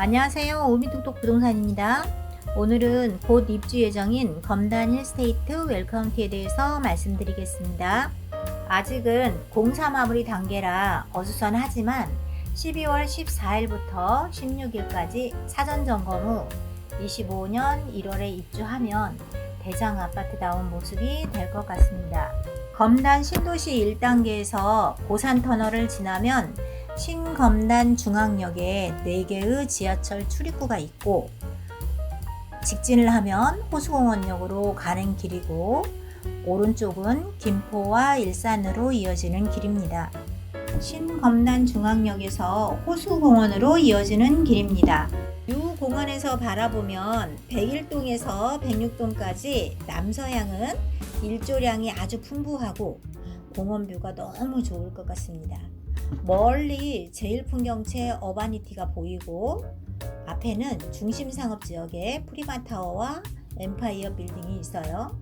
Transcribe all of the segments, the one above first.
안녕하세요. 오미톡톡 부동산입니다. 오늘은 곧 입주 예정인 검단 힐스테이트 웰카운티에 대해서 말씀드리겠습니다. 아직은 공사 마무리 단계라 어수선하지만 12월 14일부터 16일까지 사전 점검 후 25년 1월에 입주하면 대장 아파트다운 모습이 될 것 같습니다. 검단 신도시 1단계에서 고산 터널을 지나면 신검단 중앙역에 4개의 지하철 출입구가 있고 직진을 하면 호수공원역으로 가는 길이고 오른쪽은 김포와 일산으로 이어지는 길입니다. 신검단 중앙역에서 호수공원으로 이어지는 길입니다. 이 공원에서 바라보면 101동에서 106동까지 남서향은 일조량이 아주 풍부하고 공원 뷰가 너무 좋을 것 같습니다. 멀리 제일 풍경채 어바니티가 보이고 앞에는 중심 상업 지역에 프리마 타워와 엠파이어 빌딩이 있어요.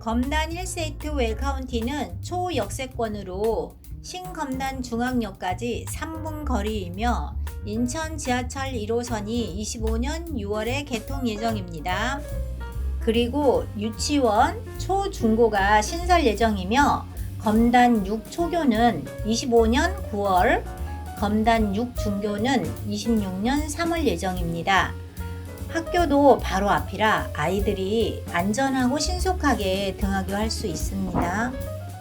검단 1세이트 웰카운티는 초역세권으로 신검단 중앙역까지 3분 거리이며 인천 지하철 1호선이 25년 6월에 개통 예정입니다. 그리고 유치원, 초중고가 신설 예정이며 검단 6 초교는 25년 9월, 검단 6 중교는 26년 3월 예정입니다. 학교도 바로 앞이라 아이들이 안전하고 신속하게 등하교할 수 있습니다.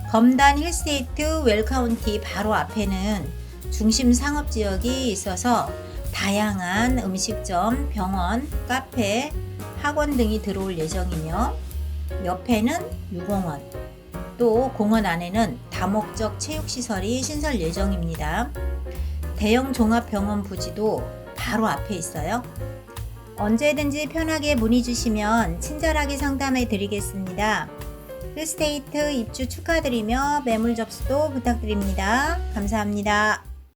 검단 힐스테이트 웰카운티 바로 앞에는 중심 상업 지역이 있어서 다양한 음식점, 병원, 카페, 학원 등이 들어올 예정이며 옆에는 유공원, 또 공원 안에는 다목적 체육시설이 신설 예정입니다. 대형 종합병원 부지도 바로 앞에 있어요. 언제든지 편하게 문의 주시면 친절하게 상담해 드리겠습니다. 힐스테이트 입주 축하드리며 매물 접수도 부탁드립니다. 감사합니다.